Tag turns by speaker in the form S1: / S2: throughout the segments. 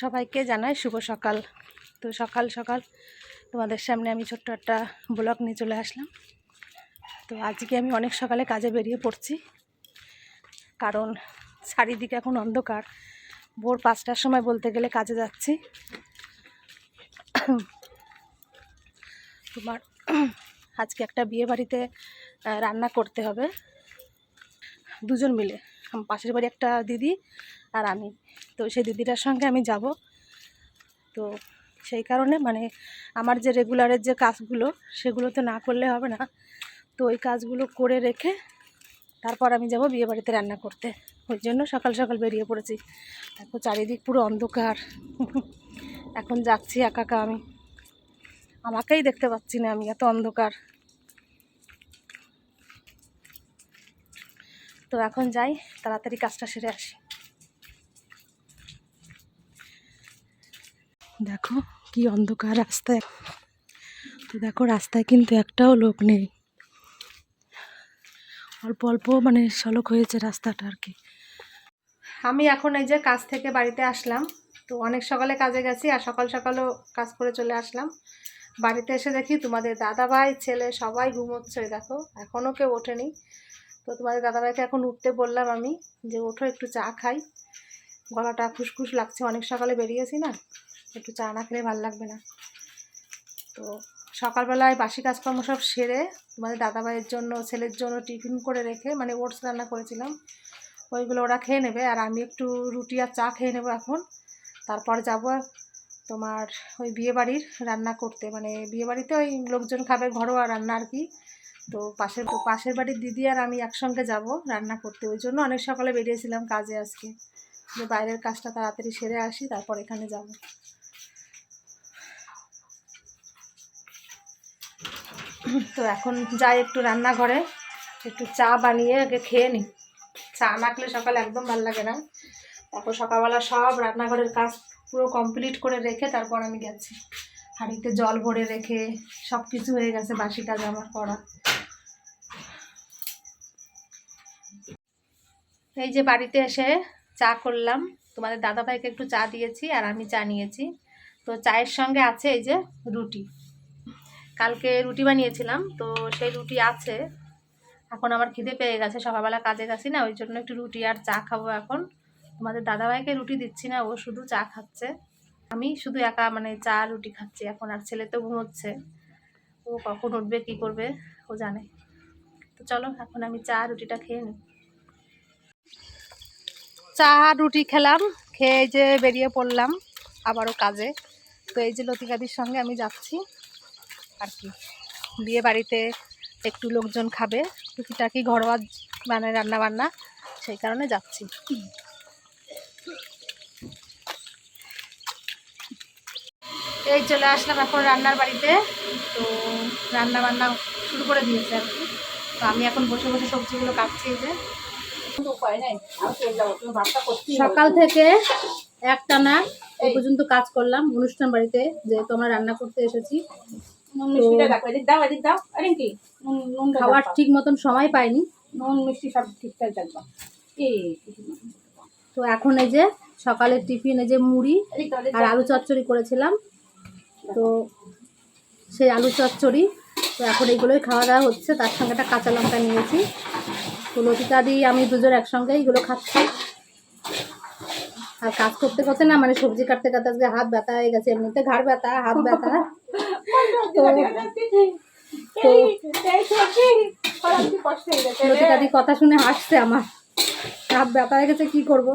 S1: সবাইকে জানাই শুভ সকাল। তো সকাল সকাল তোমাদের সামনে আমি ছোট্ট একটা ব্লগ নিয়ে চলে আসলাম। তো আজকে আমি অনেক সকালে কাজে বেরিয়ে পড়ছি। কারণ চারিদিকে এখন অন্ধকার। ভোর পাঁচটার সময় বলতে গেলে কাজে যাচ্ছি। তোমার আজকে একটা বিয়ে বাড়িতে রান্না করতে হবে। দুজন মিলে। পাশের বাড়ি একটা দিদি আর আমি। তো সেই দিদিটার সঙ্গে আমি যাব। তো সেই কারণে মানে আমার যে রেগুলারের যে কাজগুলো সেগুলো তো না করলে হবে না। তো ওই কাজগুলো করে রেখে তারপর আমি যাব বিয়ে বাড়িতে রান্না করতে। ওই জন্য সকাল সকাল বেরিয়ে পড়েছি। দেখো চারিদিক পুরো অন্ধকার। এখন যাচ্ছি একা একা আমি। আমাকেই দেখতে পাচ্ছি না আমি, এত অন্ধকার। তো এখন যাই তাড়াতাড়ি কাজটা সেরে আসি। দেখো কি অন্ধকার রাস্তায়। তো দেখো রাস্তায় কিন্তু একটাও লোক নেই। অল্প অল্প মানে সড়ক হয়েছে রাস্তাটা আর কি। আমি এখন এই যে কাজ থেকে বাড়িতে আসলাম তো অনেক সকালে কাজে গেছি আর সকাল সকালও কাজ করে চলে আসলাম। বাড়িতে এসে দেখি তোমাদের দাদা ভাই ছেলে সবাই ঘুমোচ্ছে দেখো এখনও কেউ ওঠেনি। তো তোমাদের দাদাভাইকে এখন উঠতে বললাম আমি যে, ওঠো, একটু চা খাই। গলাটা খুসখুস লাগছে, অনেক সকালে বেরিয়েছি না, একটু চা না খেলে ভালো লাগবে না। তো সকালবেলায় বাসি কাজকর্ম সব সেরে তোমাদের দাদাভাইয়ের জন্য, ছেলের জন্য টিফিন করে রেখে মানে ওটস রান্না করেছিলাম, ওইগুলো ওরা খেয়ে নেবে, আর আমি একটু রুটি আর চা খেয়ে নেব এখন। তারপর যাব তোমার ওই বিয়েবাড়ির রান্না করতে মানে বিয়েবাড়িতে ওই লোকজন খাবে ঘরোয়া রান্না আর কি। তো পাশের পাশের বাড়ির দিদি আর আমি একসঙ্গে যাব রান্না করতে। ওই জন্য অনেক সকালে বেরিয়েছিলাম কাজে আজকে। যে বাইরের কাজটা তাড়াতাড়ি সেরে আসি, তারপর এখানে যাব। তো এখন যাই একটু রান্নাঘরে, একটু চা বানিয়ে আগে খেয়ে নিই চা না খেলে সকালে একদম ভালো লাগে না। তারপর সকালবেলা সব রান্নাঘরের কাজ পুরো কমপ্লিট করে রেখে তারপর আমি গেছি। হাঁড়িতে জল ভরে রেখে সব কিছু হয়ে গেছে বাসি কাজ আমার করা। এই যে বাড়িতে এসে চা করলাম। তোমাদের দাদাভাইকে একটু চা দিয়েছি আর আমি চা নিয়েছি। তো চায়ের সঙ্গে আছে এই যে রুটি। কালকে রুটি বানিয়েছিলাম, তো সেই রুটি আছে। এখন আমার খিদে পেয়ে গেছে, সকালবেলা কাজে গেছি না, ওই জন্য একটু রুটি আর চা খাব এখন। তোমাদের দাদাভাইকে রুটি দিচ্ছি না, ও শুধু চা খাচ্ছে। আমি শুধু একা মানে চা, রুটি খাচ্ছি এখন, আর ছেলে তো ঘুমোচ্ছে। ও কখন উঠবে, কী করবে, ও জানে। তো চলো, এখন আমি চা, রুটিটা খেয়ে নিই। চা, রুটি খেলাম, খেয়ে যে বেরিয়ে পড়লাম আবারও কাজে। তো এই যে লতিকাদির সঙ্গে আমি যাচ্ছি। আর কি, বিয়ে বাড়িতে একটু লোকজন খাবে। টুকিটাকি ঘরোয়া মানে রান্না বান্না সেই কারণে যাচ্ছি। এই চলে আসলাম এখন রান্নার বাড়িতে। তো রান্না বান্না শুরু করে দিয়েছে আর কি। তো আমি এখন বসে বসে সবজিগুলো কাটছি যে। সকাল থেকে একটানা এই পর্যন্ত কাজ করলাম অনুষ্ঠান বাড়িতে যেহেতু আমরা রান্না করতে এসেছি। খাওয়ার ঠিক মতন সময় পাইনি।
S2: নুন মিষ্টি সব ঠিকঠাক দেখবা
S1: তো এখন এই যে সকালের টিফিন এই যে মুড়ি আর আলু চচ্চড়ি করেছিলাম। তো সেই আলু চচ্চড়ি তো এখন এইগুলোই খাওয়া দাওয়া হচ্ছে। তার সঙ্গে একটা কাঁচা লঙ্কা নিয়েছি। তো দিয়ে আমি দুজন একসঙ্গে এইগুলো খাচ্ছি। আর কাজ করতে করতে না মানে সবজি কাটতে কাটতে আজকে হাত ব্যথা হয়ে গেছে, এমনিতে ঘাড় ব্যথা, হাত ব্যথা। তো কথা শুনে হাসছে আমার। হাত ব্যথা হয়ে গেছে, কি করব?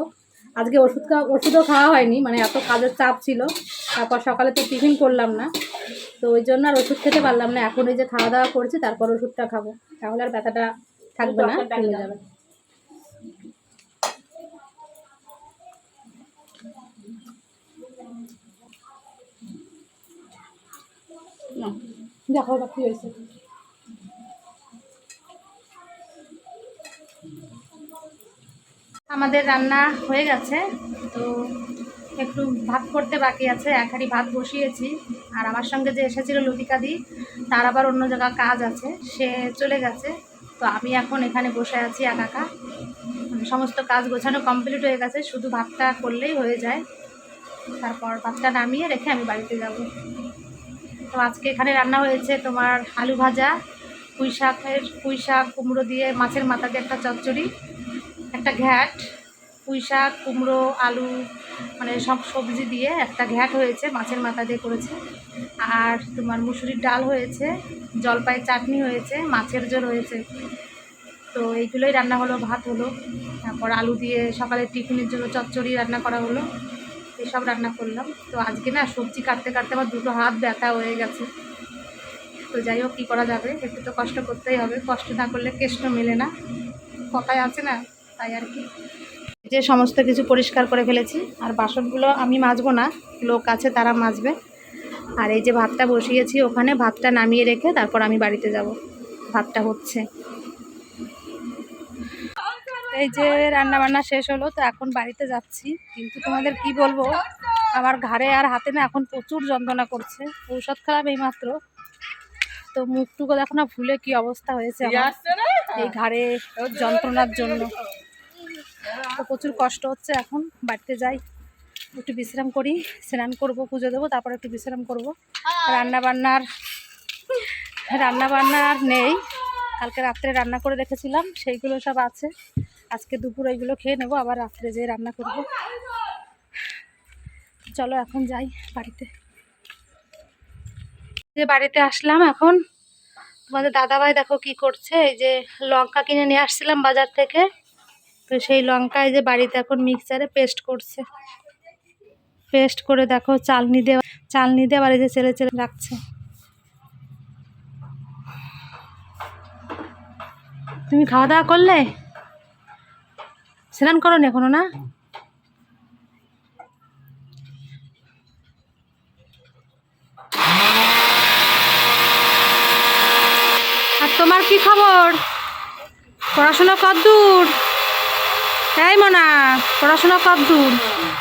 S1: আজকে ওষুধ ওষুধও খাওয়া হয়নি মানে এত কাজের চাপ ছিল। তারপর সকালে তো টিফিন করলাম না। তো ওই জন্য আর ওষুধ খেতে পারলাম না। এখন এই যে খাওয়া দাওয়া করছি, তারপর ওষুধটা খাব। তাহলে আর ব্যথাটা থাকবে না কমে যাবে। দেখো বা কি হয়েছে আমাদের রান্না হয়ে গেছে তো একটু ভাত করতে বাকি আছে এক হাঁড়ি ভাত বসিয়েছি। আর আমার সঙ্গে যে এসেছিল লতিকাদি তার আবার অন্য জায়গায় কাজ আছে সে চলে গেছে। তো আমি এখন এখানে বসে আছি একা একা। মানে সমস্ত কাজ গোছানো কমপ্লিট হয়ে গেছে, শুধু ভাতটা করলেই হয়ে যায়। তারপর ভাতটা নামিয়ে রেখে আমি বাড়িতে যাব। তো আজকে এখানে রান্না হয়েছে তোমার আলু ভাজা, পুঁই শাকের, পুঁই শাক কুমড়ো দিয়ে মাছের মাথা দিয়ে একটা চচ্চড়ি, একটা ঘ্যাট পুঁই শাক কুমড়ো, আলু মানে সব সবজি দিয়ে একটা ঘ্যাট হয়েছে, মাছের মাথা দিয়ে করেছে। আর তোমার মুসুরির ডাল হয়েছে জলপাই চাটনি হয়েছে, মাছের ঝোল হয়েছে। তো এইগুলোই রান্না হলো, ভাত হলো। তারপর আলু দিয়ে সকালে টিফিনের জন্য চচ্চড়ি রান্না করা হলো। এসব রান্না করলাম। তো আজকে না সবজি কাটতে কাটতে আমার দুটো হাত ব্যথা হয়ে গেছে। তো যাই হোক, কী করা যাবে? একটু তো কষ্ট করতেই হবে। কষ্ট না করলে কেষ্ট মেলে না। কথায় আছে না, তাই আর কি। যে সমস্ত কিছু পরিষ্কার করে ফেলেছি। আর বাসনগুলো আমি মাজবো না লোক আছে তারা মাজবে। আর এই যে ভাতটা বসিয়েছি ওখানে ভাতটা নামিয়ে রেখে তারপর আমি বাড়িতে যাব। ভাতটা হচ্ছে। এই যে রান্না বান্না শেষ হলো তো এখন বাড়িতে যাচ্ছি। কিন্তু তোমাদের কি বলব আমার ঘাড়ে আর হাতে না এখন প্রচুর যন্ত্রণা করছে। ঔষধ খেলাম এইমাত্র। তো মুখটুকু দেখো না ফুলে কি অবস্থা হয়েছে আমার। এই ঘাড়ে যন্ত্রণার জন্য। তো প্রচুর কষ্ট হচ্ছে এখন, বাড়িতে যাই, একটু বিশ্রাম করি, স্নান করব, পুজো দেবো, তারপর একটু বিশ্রাম করব। রান্না বান্নার রান্না নেই, কালকে রাত্রে রান্না করে রেখেছিলাম, সেইগুলো সব আছে। আজকে দুপুর ওইগুলো খেয়ে নেব, আবার রাত্রে যেয়ে রান্না করব। চলো এখন যাই বাড়িতে। যে বাড়িতে আসলাম এখন, তোমাদের দাদাভাই দেখো কি করছে, এই যে লঙ্কা কিনে নিয়ে আসছিলাম বাজার থেকে। তো সেই লঙ্কা যে বাড়িতে এখন মিক্সারে পেস্ট করছে। পেস্ট করে দেখো চালনি দেওয়া, চালনি দিয়ে আবার এই যে ছেলে ছেলে রাখছে। তুমি খাওয়া দাওয়া করলে? স্নান করো না এখনও না? আর তোমার কি খবর? পড়াশোনা কদ্দূর তাই মনা, পড়াশোনা কত দূর?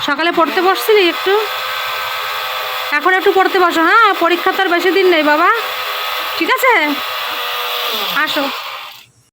S1: সকালে পড়তে বসছিলি একটু? এখন একটু পড়তে বসো হ্যাঁ? পরীক্ষা তো আর বেশি দিন নেই, বাবা। ঠিক আছে? আসো।